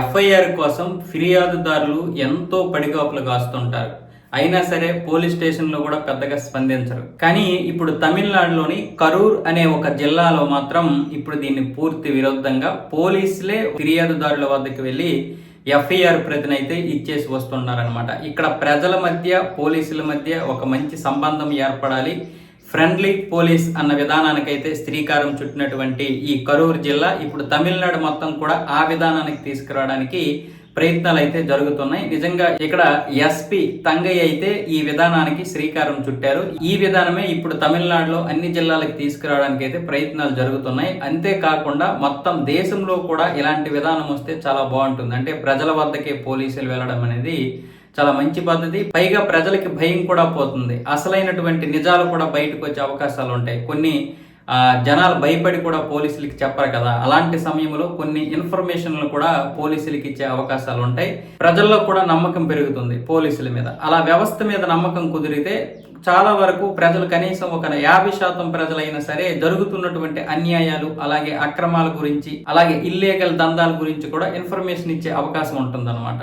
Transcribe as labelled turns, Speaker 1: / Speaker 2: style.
Speaker 1: FIR కోసం ఫిర్యాదుదారులు ఎంతో పడిగాపులు కాస్తుంటారు. అయినా సరే పోలీస్ స్టేషన్లో కూడా పెద్దగా స్పందించరు. కానీ ఇప్పుడు తమిళనాడులోని కరూర్ అనే ఒక జిల్లాలో మాత్రం ఇప్పుడు దీన్ని పూర్తి విరుద్ధంగా పోలీసులే ఫిర్యాదుదారుల వద్దకు వెళ్ళి ఎఫ్ఐఆర్ ప్రతిని అయితే ఇచ్చేసి వస్తున్నారనమాట ఇక్కడ ప్రజల మధ్య పోలీసుల మధ్య ఒక మంచి సంబంధం ఏర్పడాలి. ఫ్రెండ్లీ పోలీస్ అన్న విధానానికైతే శ్రీకారం చుట్టినటువంటి ఈ కరూరు జిల్లా ఇప్పుడు తమిళనాడు మొత్తం కూడా ఆ విధానానికి తీసుకురావడానికి ప్రయత్నాలు అయితే జరుగుతున్నాయి. నిజంగా ఇక్కడ ఎస్పి తంగయ్య అయితే ఈ విధానానికి శ్రీకారం చుట్టారు. ఈ విధానమే ఇప్పుడు తమిళనాడులో అన్ని జిల్లాలకు తీసుకురావడానికి అయితే ప్రయత్నాలు జరుగుతున్నాయి. అంతేకాకుండా మొత్తం దేశంలో కూడా ఇలాంటి విధానం వస్తే చాలా బాగుంటుంది. అంటే ప్రజల వద్దకే పోలీసులు వెళ్ళడం అనేది చాలా మంచి పద్ధతి. పైగా ప్రజలకి భయం కూడా పోతుంది. అసలైనటువంటి నిజాలు కూడా బయటకు వచ్చే అవకాశాలు ఉంటాయి. కొన్ని జనాలు భయపడి కూడా పోలీసులకి చెప్పరు కదా. అలాంటి సమయంలో కొన్ని ఇన్ఫర్మేషన్లు కూడా పోలీసులకి ఇచ్చే అవకాశాలు ఉంటాయి. ప్రజల్లో కూడా నమ్మకం పెరుగుతుంది పోలీసుల మీద. అలా వ్యవస్థ మీద నమ్మకం కుదిరితే చాలా వరకు ప్రజలు కనీసం ఒక యాభై శాతం ప్రజలైనా సరే జరుగుతున్నటువంటి అన్యాయాలు అలాగే అక్రమాల గురించి అలాగే ఇల్లీగల్ దందాల గురించి కూడా ఇన్ఫర్మేషన్ ఇచ్చే అవకాశం ఉంటుందన్నమాట.